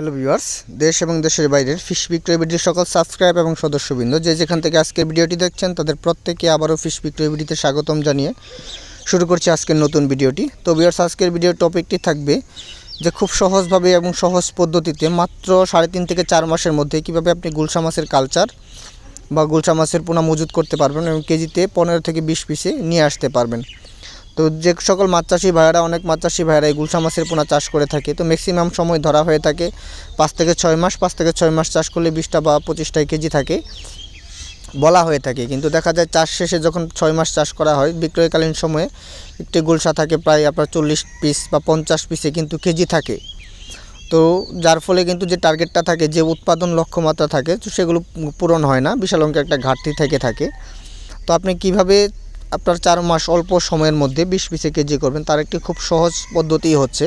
Hello viewers দেশ এবং দেশের বাইরের ফিশ বিক্রয় ভিডিওর সকল সাবস্ক্রাইব এবং সদস্যবৃন্দ যে যেখান থেকে আজকের ভিডিওটি দেখছেন, তাদের প্রত্যেকে আবারও ফিশ বিক্রয় ভিডিওতে স্বাগতম জানিয়ে শুরু করছি আজকের নতুন ভিডিওটি। তো ভিউয়ার্স আজকের ভিডিওর টপিকটি থাকবে যে খুব সহজভাবে এবং সহজ পদ্ধতিতে মাত্র সাড়ে তিন থেকে চার মাসের মধ্যে কীভাবে আপনি গুলশা মাছের কালচার বা গুলশা মাছের পোনা মজুত করতে পারবেন এবং কেজিতে পনেরো থেকে বিশ পিসে নিয়ে আসতে পারবেন। তো যে সকল মাছ চাষি ভাইয়েরা, অনেক মাছ চাষি ভাইয়েরা এই গুলশা মাছের পোনা চাষ করে থাকে, তো ম্যাক্সিমাম সময় ধরা হয়ে থাকে পাঁচ থেকে ছয় মাস, পাঁচ থেকে ছয় মাস চাষ করলে বিশটা বা পঁচিশটাই কেজি থাকে, বলা হয়ে থাকে। কিন্তু দেখা যায় চাষ শেষে যখন ছয় মাস চাষ করা হয়, বিক্রয়কালীন সময়ে একটি গুলশা থাকে প্রায় আপনার চল্লিশ পিস বা পঞ্চাশ পিসে কিন্তু কেজি থাকে। তো যার ফলে কিন্তু যে টার্গেটটা থাকে, যে উৎপাদন লক্ষ্যমাত্রা থাকে, তো সেগুলো পূরণ হয় না, বিশাল অঙ্কের একটা ঘাটতি থেকে থাকে। তো আপনি কীভাবে আপনার চার মাস অল্প সময়ের মধ্যে বিশ পিসে কেজি করবেন, তার একটি খুব সহজ পদ্ধতি হচ্ছে।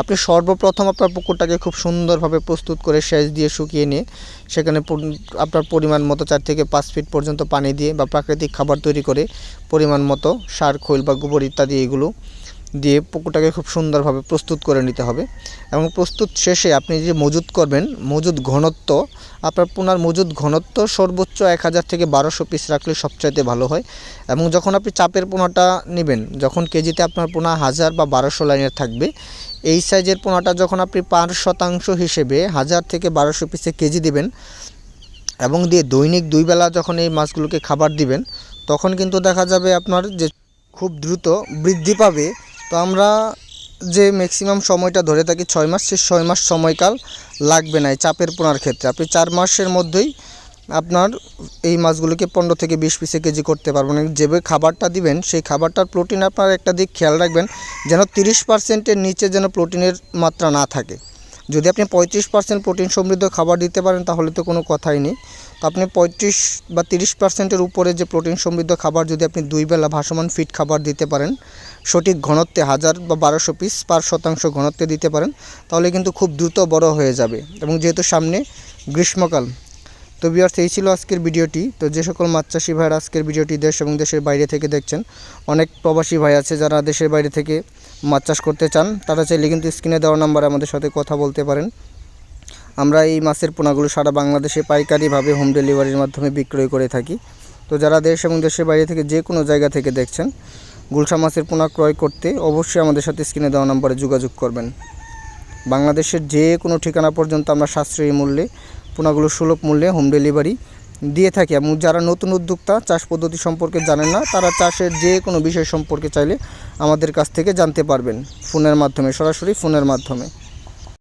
আপনি সর্বপ্রথম আপনার পুকুরটাকে খুব সুন্দরভাবে প্রস্তুত করে সেচ দিয়ে শুকিয়ে নিয়ে, সেখানে আপনার পরিমাণ মতো চার থেকে পাঁচ ফিট পর্যন্ত পানি দিয়ে বা প্রাকৃতিক খাবার তৈরি করে পরিমাণ মতো সার, খৈল বা গোবর ইত্যাদি এগুলো দিয়ে পুকুরটাকে খুব সুন্দরভাবে প্রস্তুত করে নিতে হবে। এবং প্রস্তুত শেষে আপনি যে মজুত করবেন মজুদ ঘনত্ব, আপনার পোনার মজুদ ঘনত্ব সর্বোচ্চ এক হাজার থেকে বারোশো পিস রাখলে সবচাইতে ভালো হয়। এবং যখন আপনি চাপের পোনাটা নেবেন, যখন কেজিতে আপনার পোনা হাজার বা বারোশো লাইনের থাকবে, এই সাইজের পোনাটা যখন আপনি পাঁচ শতাংশ হিসেবে হাজার থেকে বারোশো পিসে কেজি দিবেন এবং দিয়ে দৈনিক দুই বেলা যখন এই মাছগুলোকে খাবার দিবেন, তখন কিন্তু দেখা যাবে আপনার যে খুব দ্রুত বৃদ্ধি পাবে তো আমরা যে ম্যাক্সিমাম সময়টা ধরে থাকি ছয় মাস, সেই ছয় মাস সময়কাল লাগবে না এই চাপের পোনার ক্ষেত্রে। আপনি চার মাসের মধ্যেই আপনার এই মাছগুলোকে পনেরো থেকে বিশ পিসে কেজি করতে পারবেন। যেভাবে খাবারটা দিবেন, সেই খাবারটার প্রোটিন আপনার একটা দিক খেয়াল রাখবেন, যেন তিরিশ পার্সেন্টের নিচে যেন প্রোটিনের মাত্রা না থাকে। যদি আপনি পঁয়ত্রিশ পার্সেন্ট প্রোটিন সমৃদ্ধ খাবার দিতে পারেন, তাহলে তো কোনো কথাই নেই। তো আপনি পঁয়ত্রিশ বা তিরিশ পার্সেন্টের উপরে যে প্রোটিন সমৃদ্ধ খাবার যদি আপনি দুই বেলা ভাসমান ফিট খাবার দিতে পারেন, সঠিক ঘনত্বে হাজার বা বারোশো পিস পার শতাংশ ঘনত্বে দিতে পারেন, তাহলে কিন্তু খুব দ্রুত বড় হয়ে যাবে। এবং যেহেতু সামনে গ্রীষ্মকাল তো বিয়ার্স এই ছিল আজকের ভিডিওটি। তো যে সকল মাছ চাষি ভাইয়ের আজকের ভিডিওটি দেশ এবং দেশের বাইরে থেকে দেখছেন, অনেক প্রবাসী ভাই আছে যারা দেশের বাইরে থেকে মাছ চাষ করতে চান, তারা চাইলে কিন্তু স্ক্রিনে দেওয়া নাম্বারে আমাদের সাথে কথা বলতে পারেন। আমরা এই মাছের পোনাগুলো সারা বাংলাদেশে পাইকারিভাবে হোম ডেলিভারির মাধ্যমে বিক্রয় করে থাকি। তো যারা দেশ এবং দেশের বাইরে থেকে যে কোনো জায়গা থেকে দেখছেন, গুলশা মাছের পোনা ক্রয় করতে অবশ্যই আমাদের সাথে স্ক্রিনে দেওয়া নাম্বারে যোগাযোগ করবেন। বাংলাদেশের যে কোনো ঠিকানা পর্যন্ত আমরা সাশ্রয়ী মূল্যে পোনাগুলো সুলভ মূল্যে হোম ডেলিভারি দিয়ে থাকি এবং যারা নতুন উদ্যোক্তা, চাষ পদ্ধতি সম্পর্কে জানেন না, তারা চাষের যে কোনো বিষয় সম্পর্কে চাইলে আমাদের কাছ থেকে জানতে পারবেন, ফোনের মাধ্যমে, সরাসরি ফোনের মাধ্যমে।